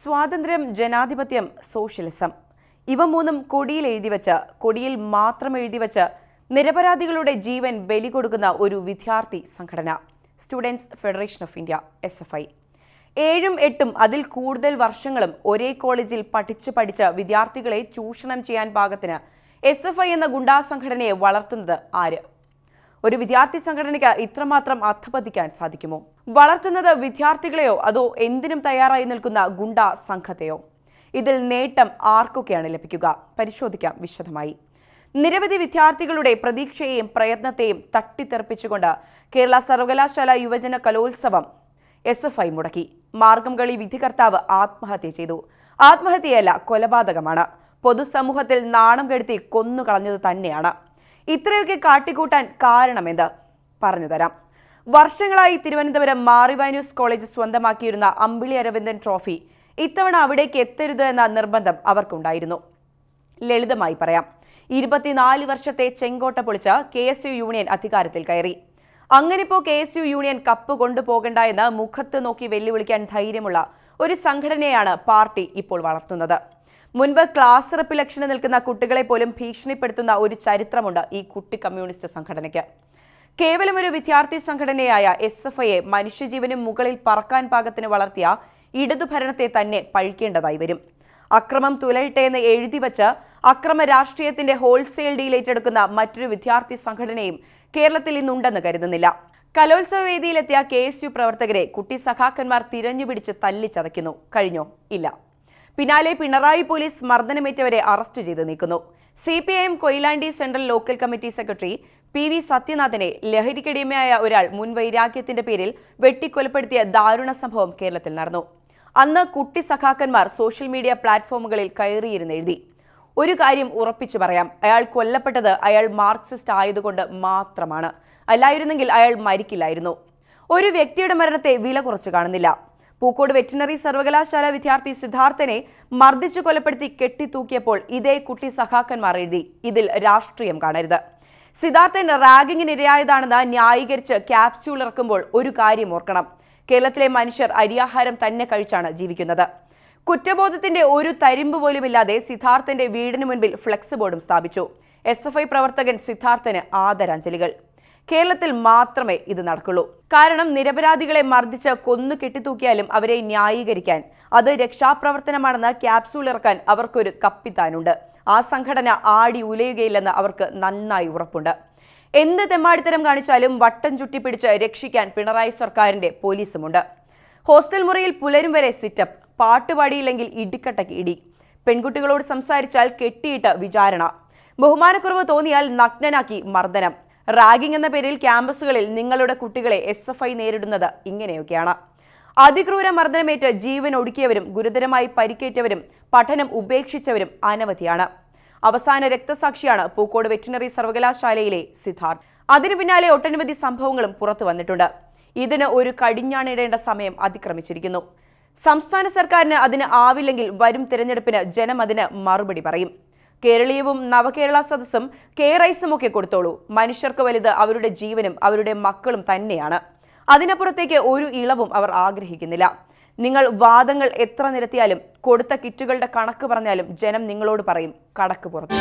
സ്വാതന്ത്ര്യം ജനാധിപത്യം സോഷ്യലിസം. ഇവ മൂന്നും കൊടിയിൽ എഴുതിവെച്ച് കൊടിയിൽ മാത്രം എഴുതിവെച്ച് നിരപരാധികളുടെ ജീവൻ ബലി കൊടുക്കുന്ന ഒരു വിദ്യാർത്ഥി സംഘടന. Students federation of India S F I. ഏഴും എട്ടും അതിൽ കൂടുതൽ വർഷങ്ങളും ഒരേ കോളേജിൽ പഠിച്ചു പഠിച്ച വിദ്യാർത്ഥികളെ ചൂഷണം ചെയ്യാൻ പാകത്തിന് എസ് എഫ് ഐ എന്ന ഗുണ്ടാ സംഘടനയെ വളർത്തുന്നത് ആര്? ഒരു വിദ്യാർത്ഥി സംഘടനയ്ക്ക് ഇത്രമാത്രം അധപതിക്കാൻ സാധിക്കുമോ? വളർത്തുന്നത് വിദ്യാർത്ഥികളെയോ? അതോ എന്തിനും തയ്യാറായി നിൽക്കുന്ന ഗുണ്ട സംഘത്തെയോ? ഇതിൽ നേട്ടം ആർക്കൊക്കെയാണ് ലഭിക്കുക? പരിശോധിക്കാം വിശദമായി. നിരവധി വിദ്യാർത്ഥികളുടെ പ്രതീക്ഷയെയും പ്രയത്നത്തെയും തട്ടിത്തെറിപ്പിച്ചുകൊണ്ട് കേരള സർവകലാശാല യുവജന കലോത്സവം എസ് എഫ് ഐ മുടക്കി. മാർഗം കളി വിധികർത്താവ് ആത്മഹത്യ ചെയ്തു. ആത്മഹത്യയല്ല കൊലപാതകമാണ്. പൊതുസമൂഹത്തിൽ നാണം കെടുത്തി കൊന്നുകളഞ്ഞത് തന്നെയാണ്. ഇത്രയൊക്കെ കാട്ടിക്കൂട്ടാൻ കാരണമെന്ത്? പറഞ്ഞുതരാം വർഷങ്ങളായി തിരുവനന്തപുരം മാറിവാന്യൂസ് കോളേജ് സ്വന്തമാക്കിയിരുന്ന അമ്പിളി അരവിന്ദൻ ട്രോഫി ഇത്തവണ അവിടേക്ക് എത്തരുത് എന്ന നിർബന്ധം അവർക്കുണ്ടായിരുന്നു. ലളിതമായി പറയാം. ഇരുപത്തിനാല് വർഷത്തെ ചെങ്കോട്ട പൊളിച്ച കെ എസ് യു യൂണിയൻ അധികാരത്തിൽ കയറി. അങ്ങനിപ്പോ K S U union cup കൊണ്ടുപോകണ്ട എന്ന് മുഖത്ത് നോക്കി വെല്ലുവിളിക്കാൻ ധൈര്യമുള്ള ഒരു സംഘടനയാണ് പാർട്ടി ഇപ്പോൾ വളർത്തുന്നത്. മുൻപ് ക്ലാസ് റെപ്പ് ഇലക്ഷന് നിൽക്കുന്ന കുട്ടികളെ പോലും ഭീഷണിപ്പെടുത്തുന്ന ഒരു ചരിത്രമുണ്ട് ഈ കുട്ടി കമ്മ്യൂണിസ്റ്റ് സംഘടനയ്ക്ക്. കേവലം ഒരു വിദ്യാർത്ഥി സംഘടനയായ എസ് എഫ് ഐയെ മനുഷ്യജീവനും മുകളിൽ പറക്കാൻ പാകത്തിന് വളർത്തിയ ഇടതുഭരണത്തെ തന്നെ പഴിക്കേണ്ടതായി വരും. അക്രമം തുലയട്ടെ എന്ന് എഴുതി വച്ച് അക്രമ രാഷ്ട്രീയത്തിന്റെ ഹോൾസെയിൽ ഡീൽ ഏറ്റെടുക്കുന്ന മറ്റൊരു വിദ്യാർത്ഥി സംഘടനയും കേരളത്തിൽ ഇന്നുണ്ടെന്ന് കരുതുന്നില്ല. കലോത്സവ വേദിയിലെത്തിയ കെ എസ് യു പ്രവർത്തകരെ കുട്ടി സഖാക്കന്മാർ തിരഞ്ഞുപിടിച്ച് തല്ലിച്ചതയ്ക്കുന്നു. കഴിഞ്ഞോ? ഇല്ല. പിന്നാലെ പിണറായി പോലീസ് മർദ്ദനമേറ്റവരെ അറസ്റ്റ് ചെയ്ത് നീക്കുന്നു. C P I M Koyilandy central local committee secretary P V സത്യനാഥനെ ലഹരിക്കടിമയായ ഒരാൾ മുൻവൈരാഗ്യത്തിന്റെ പേരിൽ വെട്ടിക്കൊലപ്പെടുത്തിയ ദാരുണ സംഭവം കേരളത്തിൽ നടന്നു. അന്ന് കുട്ടി സഖാക്കന്മാർ സോഷ്യൽ മീഡിയ പ്ലാറ്റ്ഫോമുകളിൽ കയറിയിരുന്ന് എഴുതി. ഒരു കാര്യം ഉറപ്പിച്ചു പറയാം. അയാൾ കൊല്ലപ്പെട്ടത് അയാൾ മാർക്സിസ്റ്റ് ആയതുകൊണ്ട് മാത്രമാണ്. അല്ലായിരുന്നെങ്കിൽ അയാൾ മരിക്കില്ലായിരുന്നു. ഒരു വ്യക്തിയുടെ മരണത്തെ വില കുറച്ച് കാണുന്നില്ല. പൂക്കോട് വെറ്റിനറി സർവകലാശാല വിദ്യാർത്ഥി സിദ്ധാർത്ഥനെ മർദ്ദിച്ചു കൊലപ്പെടുത്തി കെട്ടിത്തൂക്കിയപ്പോൾ ഇതേ കുട്ടി സഖാക്കന്മാർ എഴുതി. ഇതിൽ രാഷ്ട്രീയം കാണരുത്. സിദ്ധാർത്ഥൻ റാഗിങ്ങിന് ഇരയായതാണെന്ന് ന്യായീകരിച്ച് ക്യാപ്സ്യൂൾ ഇറക്കുമ്പോൾ ഒരു കാര്യം ഓർക്കണം. കേരളത്തിലെ മനുഷ്യർ അരിയാഹാരം തന്നെ കഴിച്ചാണ് ജീവിക്കുന്നത്. കുറ്റബോധത്തിന്റെ ഒരു തരിമ്പ് പോലുമില്ലാതെ സിദ്ധാർത്ഥന്റെ വീടിന് മുൻപിൽ ഫ്ലെക്സ് ബോർഡും സ്ഥാപിച്ചു. എസ് പ്രവർത്തകൻ സിദ്ധാർത്ഥന് ആദരാഞ്ജലികൾ. കേരളത്തിൽ മാത്രമേ ഇത് നടക്കുള്ളൂ. കാരണം നിരപരാധികളെ മർദ്ദിച്ച് കൊന്നു കെട്ടിത്തൂക്കിയാലും അവരെ ന്യായീകരിക്കാൻ. അത് രക്ഷാപ്രവർത്തനമാണെന്ന് ക്യാപ്സൂൾ ഇറക്കാൻ അവർക്കൊരു കപ്പിത്താനുണ്ട്. ആ സംഘടന ആടി ഉലയുകയില്ലെന്ന് അവർക്ക് നന്നായി ഉറപ്പുണ്ട്. എന്ത് തെമ്മാടിത്തരം കാണിച്ചാലും വട്ടം ചുട്ടിപ്പിടിച്ച് രക്ഷിക്കാൻ പിണറായി സർക്കാരിന്റെ പോലീസുമുണ്ട്. ഹോസ്റ്റൽ മുറിയിൽ പുലരും വരെ സിറ്റപ്പ് പാട്ടുപാടിയില്ലെങ്കിൽ ഇടിക്കട്ടയ്ക്ക് ഇടി. പെൺകുട്ടികളോട് സംസാരിച്ചാൽ കെട്ടിയിട്ട് വിചാരണ. ബഹുമാനക്കുറവ് തോന്നിയാൽ നഗ്നനാക്കി മർദ്ദനം. റാഗിംഗ് എന്ന പേരിൽ ക്യാമ്പസുകളിൽ നിങ്ങളുടെ കുട്ടികളെ എസ് എഫ് ഐ നേരിടുന്നത് ഇങ്ങനെയൊക്കെയാണ്. അതിക്രൂര മർദ്ദനമേറ്റ് ജീവൻ ഒടുക്കിയവരും ഗുരുതരമായി പരിക്കേറ്റവരും പഠനം ഉപേക്ഷിച്ചവരും അനവധിയാണ്. അവസാന രക്തസാക്ഷിയാണ് പൂക്കോട് വെറ്റിനറി സർവകലാശാലയിലെ സിദ്ധാർത്ഥ്. അതിനു പിന്നാലെ ഒട്ടനവധി സംഭവങ്ങളും പുറത്തു വന്നിട്ടുണ്ട്. ഇതിന് ഒരു കടിഞ്ഞാണിടേണ്ട സമയം അതിക്രമിച്ചിരിക്കുന്നു. സംസ്ഥാന സർക്കാരിന് അതിന് ആവില്ലെങ്കിൽ വരും തിരഞ്ഞെടുപ്പിന് ജനം അതിന് മറുപടി പറയും. കേരളീയവും നവകേരള സദസ്സും കെ റൈസും ഒക്കെ കൊടുത്തോളൂ. മനുഷ്യർക്ക് വലുത് അവരുടെ ജീവനും അവരുടെ മക്കളും തന്നെയാണ്. അതിനപ്പുറത്തേക്ക് ഒരു ഇളവും അവർ ആഗ്രഹിക്കുന്നില്ല. നിങ്ങൾ വാദങ്ങൾ എത്ര നിരത്തിയാലും കൊടുത്ത കിറ്റുകളുടെ കണക്ക് പറഞ്ഞാലും ജനം നിങ്ങളോട് പറയും കടക്ക് പുറത്തു.